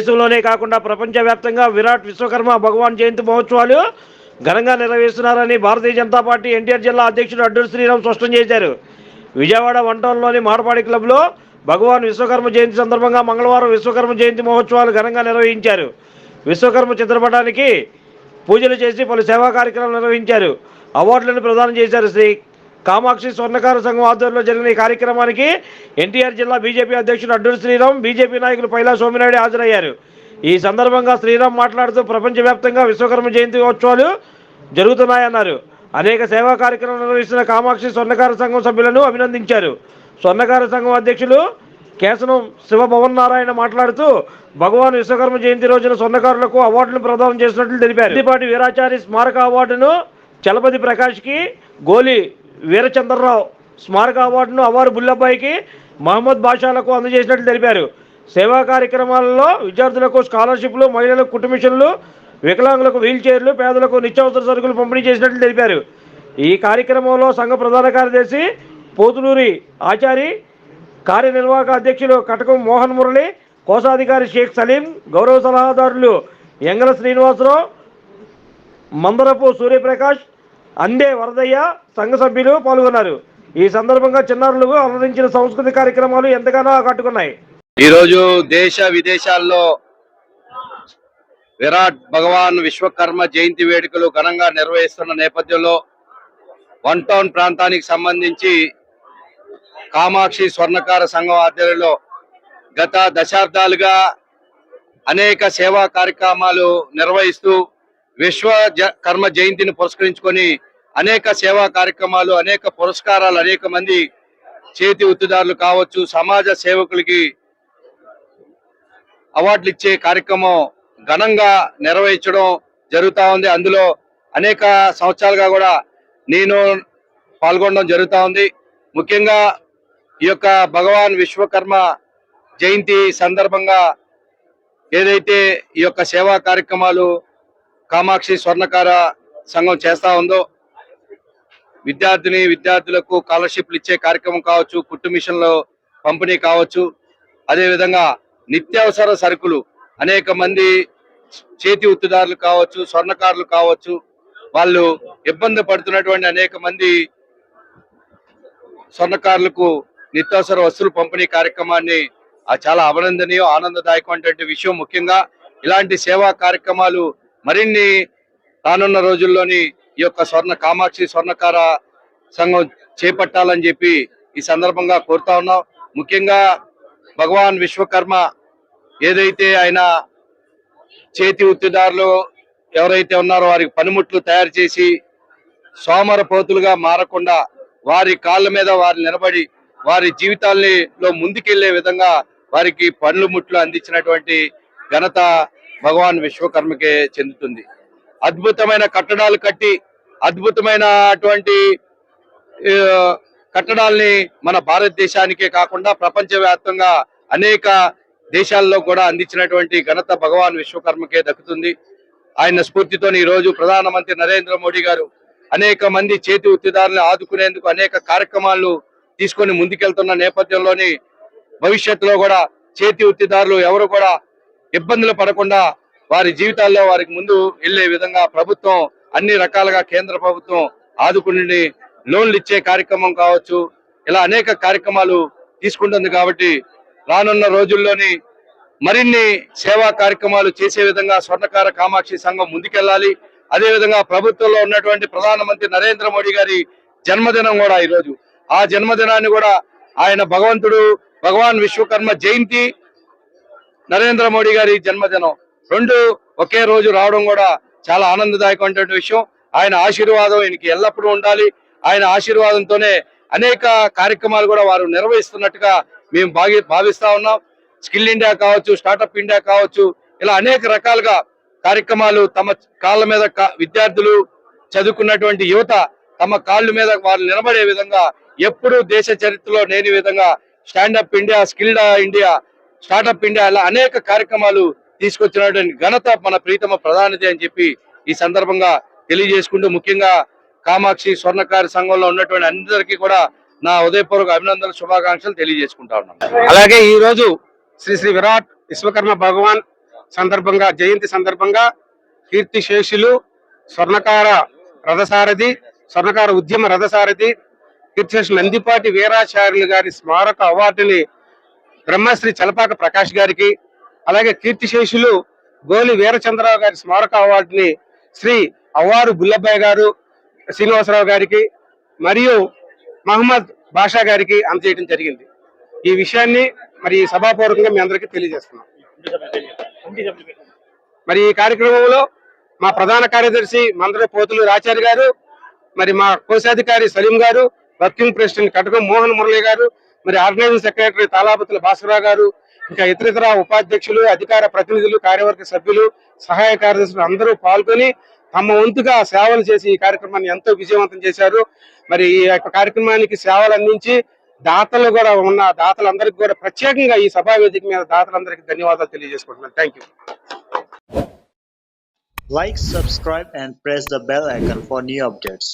దేశంలోనే కాకుండా ప్రపంచవ్యాప్తంగా విరాట్ విశ్వకర్మ భగవాన్ జయంతి మహోత్సవాలు ఘనంగా నిర్వహిస్తున్నారని భారతీయ జనతా పార్టీ ఎన్టీఆర్ జిల్లా అధ్యక్షుడు అడ్డూరు శ్రీరామ్ స్పష్టం చేశారు. విజయవాడ వంటౌన్లోని మాడపాడి క్లబ్లో భగవాన్ విశ్వకర్మ జయంతి సందర్భంగా మంగళవారం విశ్వకర్మ జయంతి మహోత్సవాలు ఘనంగా నిర్వహించారు. విశ్వకర్మ చిత్రపటానికి పూజలు చేసి పలు సేవా కార్యక్రమాలు నిర్వహించారు. అవార్డులను ప్రదానం చేశారు శ్రీ కామాక్షి స్వర్ణకార సంఘం ఆధ్వర్యంలో జరిగిన ఈ కార్యక్రమానికి ఎన్టీఆర్ జిల్లా బీజేపీ అధ్యక్షుడు అడ్డూరు శ్రీరామ్ బీజేపీ నాయకులు పైలా సోమినాయుడు హాజరయ్యారు. ఈ సందర్భంగా శ్రీరామ్ మాట్లాడుతూ ప్రపంచవ్యాప్తంగా విశ్వకర్మ జయంతి ఉత్సవాలు జరుగుతున్నాయన్నారు. అనేక సేవా కార్యక్రమాలు నిర్వహిస్తున్న కామాక్షి స్వర్ణకార సంఘం సభ్యులను అభినందించారు. స్వర్ణకార సంఘం అధ్యక్షులు కేసనం శివభవన్ నారాయణ మాట్లాడుతూ భగవాన్ విశ్వకర్మ జయంతి రోజున స్వర్ణకారులకు అవార్డులు ప్రదానం చేసినట్లు తెలిపారు. సిద్దిపాటి వీరాచారి స్మారక అవార్డును చలపతి ప్రకాష్కి గోలి వీరచంద్రరావు స్మారక అవార్డును అవారు బుల్లబ్బాయికి మహమ్మద్ బాషాలకు అందజేసినట్లు తెలిపారు. సేవా కార్యక్రమాలలో విద్యార్థులకు స్కాలర్షిప్లు మహిళలకు కుటుంబిషన్లు వికలాంగులకు వీల్ చైర్లు పేదలకు నిత్యావసర సరుకులు పంపిణీ చేసినట్లు తెలిపారు. ఈ కార్యక్రమంలో సంఘ ప్రధాన కార్యదర్శి పోతులూరి ఆచారి కార్యనిర్వాహక అధ్యక్షులు కటకం మోహన్ మురళి కోశాధికారి షేక్ సలీం గౌరవ సలహాదారులు ఎంగల శ్రీనివాసరావు మందరపు సూర్యప్రకాష్ అందే వరదయ్య సంఘ సభ్యులు పాల్గొన్నారు. ఈ సందర్భంగా చిన్నారులకు అలరించిన సంస్కృతి కార్యక్రమాలు ఎంతగానో ఆకట్టుకున్నాయి. ఈరోజు దేశ విదేశాల్లో విరాట్ భగవాన్ విశ్వకర్మ జయంతి వేడుకలు ఘనంగా నిర్వహిస్తున్న నేపథ్యంలో వన్ టౌన్ ప్రాంతానికి సంబంధించి కామాక్షి స్వర్ణకార సంఘం ఆధ్వర్యంలో గత దశాబ్దాలుగా అనేక సేవా కార్యక్రమాలు నిర్వహిస్తూ విశ్వ జ- కర్మ జయంతిని పురస్కరించుకొని అనేక సేవా కార్యక్రమాలు అనేక పురస్కారాలు అనేక మంది చేతి ఉత్తుదారులు కావచ్చు సమాజ సేవకులకి అవార్డులు ఇచ్చే కార్యక్రమం ఘనంగా నిర్వహించడం జరుగుతూ ఉంది. అందులో అనేక సంవత్సరాలుగా కూడా నేను పాల్గొనడం జరుగుతూ ఉంది. ముఖ్యంగా ఈ యొక్క భగవాన్ విశ్వకర్మ జయంతి సందర్భంగా ఏదైతే ఈ యొక్క సేవా కార్యక్రమాలు కామాక్షి స్వర్ణకార సంఘం చేస్తా ఉందో విద్యార్థిని విద్యార్థులకు స్కాలర్షిప్లు ఇచ్చే కార్యక్రమం కావచ్చు కుట్టు మిషన్లు పంపిణీ కావచ్చు. అదేవిధంగా నిత్యావసర సరుకులు అనేక మంది చేతి ఉత్తుదారులు కావచ్చు స్వర్ణకారులు కావచ్చు వాళ్ళు ఇబ్బంది పడుతున్నటువంటి అనేక మంది స్వర్ణకారులకు నిత్యావసర వస్తువులు పంపిణీ కార్యక్రమాన్ని చాలా అభినందనీయం ఆనందదాయకమైనటువంటి విషయం ముఖ్యంగా. ఇలాంటి సేవా కార్యక్రమాలు మరిన్ని రానున్న రోజుల్లోని ఈ యొక్క స్వర్ణ కామాక్షి స్వర్ణకార సంఘం చేపట్టాలని చెప్పి ఈ సందర్భంగా కోరుతా ఉన్నాం. ముఖ్యంగా భగవాన్ విశ్వకర్మ ఏదైతే ఆయన చేతి ఉత్తిదారులు ఎవరైతే ఉన్నారో వారికి పనిముట్లు తయారు చేసి సోమరపోతులుగా మారకుండా వారి కాళ్ళ మీద వారు నిలబడి వారి జీవితాల్ని లో ముందుకెళ్ళే విధంగా వారికి పనులు ముట్లు అందించినటువంటి ఘనత భగవాన్ విశ్వకర్మకే చెందుతుంది. అద్భుతమైన కట్టడాలు కట్టి అద్భుతమైనటువంటి అటువంటి కట్టడాల్ని మన భారతదేశానికే కాకుండా ప్రపంచవ్యాప్తంగా అనేక దేశాల్లో కూడా అందించినటువంటి ఘనత భగవాన్ విశ్వకర్మకే దక్కుతుంది. ఆయన స్ఫూర్తితో ఈ రోజు ప్రధానమంత్రి నరేంద్ర మోడీ గారు అనేక మంది చేతి ఉత్తిదారులను ఆదుకునేందుకు అనేక కార్యక్రమాలు తీసుకొని ముందుకెళ్తున్న నేపథ్యంలోని భవిష్యత్తులో కూడా చేతి ఉత్తిదారులు ఎవరు కూడా ఇబ్బందులు పడకుండా వారి జీవితాల్లో వారికి ముందు వెళ్ళే విధంగా ప్రభుత్వం అన్ని రకాలుగా కేంద్ర ప్రభుత్వం ఆదుకుని లోన్లు ఇచ్చే కార్యక్రమం కావచ్చు ఇలా అనేక కార్యక్రమాలు తీసుకుంటుంది కాబట్టి రానున్న రోజుల్లోని మరిన్ని సేవా కార్యక్రమాలు చేసే విధంగా స్వర్ణకార కామాక్షి సంఘం ముందుకెళ్ళాలి అదే విధంగా ప్రభుత్వంలో ఉన్నటువంటి ప్రధానమంత్రి నరేంద్ర మోడీ గారి జన్మదినం కూడా ఈరోజు. ఆ జన్మదినాన్ని కూడా ఆయన భగవంతుడు భగవాన్ విశ్వకర్మ జయంతి నరేంద్ర మోడీ గారి జన్మదినం. రెండు ఒకే రోజు రావడం కూడా చాలా ఆనందదాయకమైనటువంటి విషయం. ఆయన ఆశీర్వాదం ఈయనకి ఎల్లప్పుడూ ఉండాలి. ఆయన ఆశీర్వాదంతోనే అనేక కార్యక్రమాలు కూడా వారు నిర్వహిస్తున్నట్టుగా మేము భావి భావిస్తా ఉన్నాం. స్కిల్ ఇండియా కావచ్చు స్టార్టప్ ఇండియా కావచ్చు ఇలా అనేక రకాలుగా కార్యక్రమాలు తమ కాళ్ళ మీద కా- విద్యార్థులు చదువుకున్నటువంటి యువత తమ కాళ్ళ మీద వారు నిలబడే విధంగా ఎప్పుడూ దేశ చరిత్రలో లేని విధంగా standup India skilled India startup India ఇలా అనేక కార్యక్రమాలు తీసుకొచ్చినటువంటి ఘనత మన ప్రీతమ ప్రధానిది అని చెప్పి ఈ సందర్భంగా తెలియజేసుకుంటూ ముఖ్యంగా కామాక్షి స్వర్ణకారి సంఘంలో ఉన్నటువంటి అందరికీ కూడా నా ఉదయపూర్వక అభినందనలు శుభాకాంక్షలు తెలియజేసుకుంటా ఉన్నాను. అలాగే ఈ రోజు శ్రీ శ్రీ విరాట్ విశ్వకర్మ భగవాన్ సందర్భంగా జయంతి సందర్భంగా కీర్తి శేషులు స్వర్ణకార రథసారథి స్వర్ణకార ఉద్యమ రథసారథి కీర్తిశేషులు నందిపాటి వీరాచార్యులు గారి స్మారక అవార్డుని బ్రహ్మశ్రీ చలపాక ప్రకాష్ గారికి అలాగే కీర్తిశేషులు గోలి వీరచంద్రరావు గారి స్మారక అవార్డుని శ్రీ అవ్వారు బుల్లబ్బాయి గారు శ్రీనివాసరావు గారికి మరియు మహమ్మద్ బాషా గారికి అందజేయడం జరిగింది. ఈ విషయాన్ని మరి సభాపూర్వకంగా మీ అందరికీ తెలియజేస్తున్నాం. మరి ఈ కార్యక్రమంలో మా ప్రధాన కార్యదర్శి మందర పోతులు రాచారి గారు మరి మా కోశాధికారి సలీం గారు వర్కింగ్ ప్రెసిడెంట్ కటకం మోహన్ మురళి గారు మరి ఆర్గనైజింగ్ సెక్రటరీ తాలాపతుల భాస్కరరావు గారు ఇంకా ఇతరితర ఉపాధ్యక్షులు అధికార ప్రతినిధులు కార్యవర్గ సభ్యులు సహాయ కార్యదర్శులు అందరూ పాల్గొని తమ వంతుగా సేవలు చేసి ఈ కార్యక్రమాన్ని ఎంతో విజయవంతం చేశారు. మరి ఈ యొక్క కార్యక్రమానికి సేవలు అందించి దాతలు కూడా ఉన్న దాతలందరికీ కూడా ప్రత్యేకంగా ఈ సభా వేదిక మీద దాతలందరికీ ధన్యవాదాలు తెలియజేసుకుంటున్నాను. Thank you like subscribe and press the bell icon for new updates.